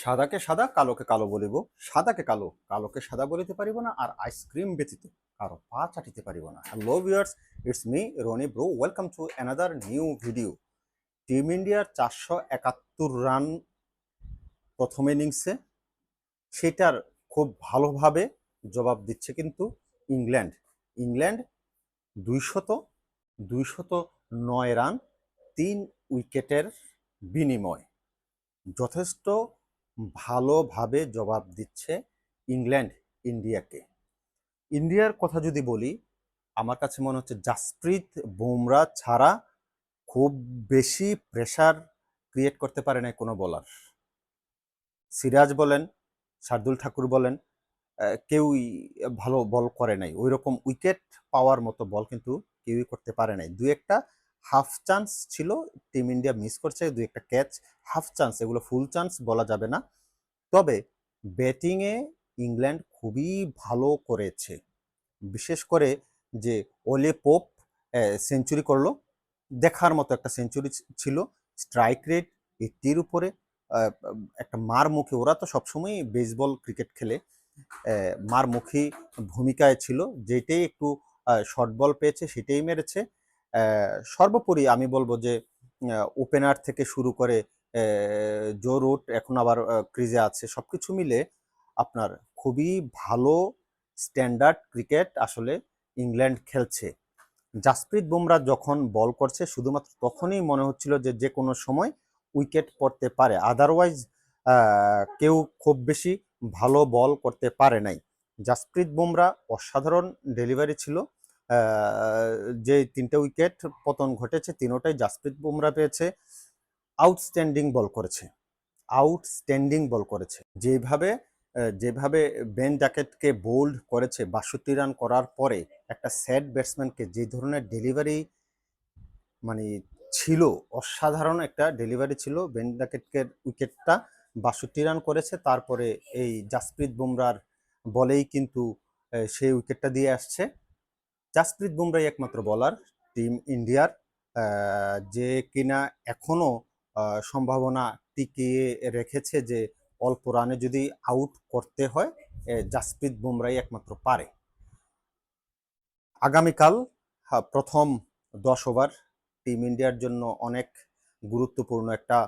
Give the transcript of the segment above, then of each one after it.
সাদাকে সাদা, কালোকে কালো বলিব। সাদাকে কালো, কালোকে সাদা বলিতে পারিব না, আর আইসক্রিম ব্যতীত কারও পা চাটিতে পারিব না। Hello viewers it's me Rony bro welcome to another new video team ইন্ডিয়ার চারশো একাত্তর রান প্রথম ইনিংসে সেটার খুব ভালোভাবে জবাব দিচ্ছে কিন্তু ইংল্যান্ড। ইংল্যান্ড দুইশত দুইশত নয় রান তিন উইকেটের বিনিময়। যথেষ্ট ভালোভাবে জবাব দিচ্ছে ইংল্যান্ড ইন্ডিয়াকে। ইন্ডিয়ার কথা যদি বলি, আমার কাছে মনে হচ্ছে জাসপ্রীত বুমরা ছাড়া খুব বেশি প্রেশার ক্রিয়েট করতে পারে না কোনো বলার সিরাজ বলেন, শার্দুল ঠাকুর বলেন কেউই ভালো বল করে নাই। ওই রকম উইকেট পাওয়ার মতো বল কিন্তু কেউই করতে পারে নাই। দু একটা হাফ চান্স ছিল, টিম ইন্ডিয়া মিস করছে দু একটা ক্যাচ, হাফ চান্স, এগুলো ফুল চান্স বলা যাবে না। তবে ব্যাটিংয়ে ইংল্যান্ড খুবই ভালো করেছে। বিশেষ করে যে ওলে পোপ সেঞ্চুরি করল, দেখার মতো একটা সেঞ্চুরি ছিল। স্ট্রাইক রেট এইটির উপরে একটা মার মুখে, ওরা তো সবসময় বেসবল ক্রিকেট খেলে মার মুখী ভূমিকায় ছিল, যেটাই একটু শর্ট বল পেয়েছে, সেটাই মেরেছে। সর্বোপরি আমি বলব যে ওপেনার থেকে শুরু করে জো রুট এখন আবার ক্রিজে আছে। সব কিছু মিলে আপনার খুবই ভালো স্ট্যান্ডার্ড ক্রিকেট আসলে ইংল্যান্ড খেলছে। জাসপ্রীত বুমরা যখন বল করছে, শুধুমাত্র তখনই মনে হচ্ছিল যে যে কোনো সময় উইকেট পড়তে পারে। আদারওয়াইজ কেউ খুব বেশি ভালো বল করতে পারে নাই। জাসপ্রীত বুমরা অসাধারণ ডেলিভারি ছিল। যে তিনটে উইকেট, পতন ঘটেছে তিনোটাই জাসপ্রীত বুমরা পেয়েছে আউটস্ট্যান্ডিং বল করেছে আউটস্ট্যান্ডিং বল করেছে। যেভাবে যেভাবে বেন জাকেটকে বোল্ড করেছে, বাষট্টি রান করার পরে একটা স্যাড ব্যাটসম্যানকে যে ধরনের ডেলিভারি মানে ছিল, অসাধারণ একটা ডেলিভারি ছিল বেন জাকেটকে উইকেটটা বাষট্টি রান করেছে, তারপরে এই জাসপ্রীত বুমরার বলেই কিন্তু সেই উইকেটটা দিয়ে আসছে। জাসপ্রীত বুমরাই একমাত্র বলার টিম ইন্ডিয়ার যে কিনা এখনও আহ, সম্ভাবনা টিকিয়ে রেখেছে যে অল্প রানে যদি আউট করতে হয় জাসপ্রীত বুমরাই একমাত্র পারে। আগামীকাল প্রথম দশ ওভার টিম ইন্ডিয়ার জন্য অনেক গুরুত্বপূর্ণ একটা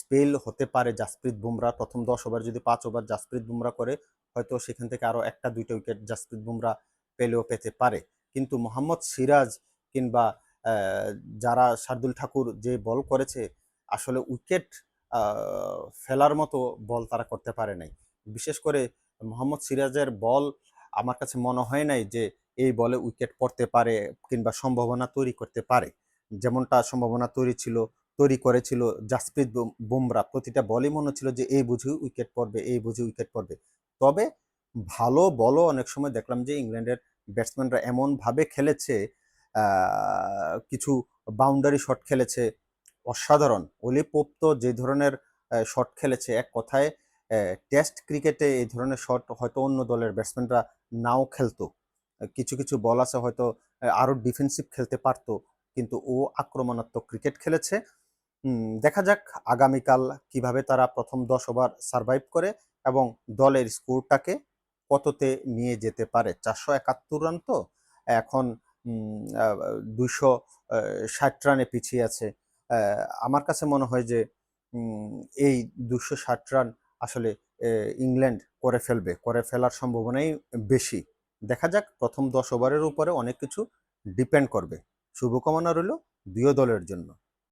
স্পেল হতে পারে জাসপ্রীত বুমরা প্রথম দশ ওভার যদি পাঁচ ওভার জাসপ্রীত বুমরা করে হয়তো সেখান থেকে আরও একটা দুইটা উইকেট জাসপ্রীত বুমরা পেলেও পেতে পারে। কিন্তু মোহাম্মদ সিরাজ কিংবা যারা শার্দুল ঠাকুর যে বল করেছে, আসলে উইকেট ফেলার মতো বল তারা করতে পারে নাই। বিশেষ করে মোহাম্মদ সিরাজের বল আমার কাছে মনে হয় নাই যে এই বলে উইকেট পড়তে পারে কিংবা সম্ভাবনা তৈরি করতে পারে। যেমনটা সম্ভাবনা তৈরি ছিল, তৈরি করেছিল জাসপ্রীত বুম- বুমরা। প্রতিটা বলই মনে হচ্ছিল যে এই বুঝি উইকেট পড়বে, এই বুঝি উইকেট পড়বে। তবে ভালো বলও অনেক সময় দেখলাম যে ইংল্যান্ডের ব্যাটসম্যানরা এমনভাবে খেলেছে কিছু বাউন্ডারি শট খেলেছে, অসাধারণ। অলি পোপ তো যে ধরনের শট খেলেছে, এক কথায় টেস্ট ক্রিকেটে এই ধরনের শট হয়তো অন্য দলের ব্যাটসম্যানরা নাও খেলতো। কিছু কিছু বল আছে হয়তো আরও ডিফেন্সিভ খেলতে পারতো, কিন্তু ও আক্রমণাত্মক ক্রিকেট খেলেছে। দেখা যাক আগামীকাল কীভাবে তারা প্রথম দশ ওভার সার্ভাইভ করে এবং দলের স্কোরটাকে কততে নিয়ে যেতে পারে? চারশো একাত্তর রান তো। এখন দুইশো ষাট রানে পিছিয়ে আছে। আমার কাছে মনে হয় যে এই দুশো ষাট রান আসলে ইংল্যান্ড করে ফেলবে। করে ফেলার সম্ভাবনাই বেশি। দেখা যাক, প্রথম দশ ওভারের উপরে অনেক কিছু ডিপেন্ড করবে। শুভকামনা রইল দুই দলের জন্য।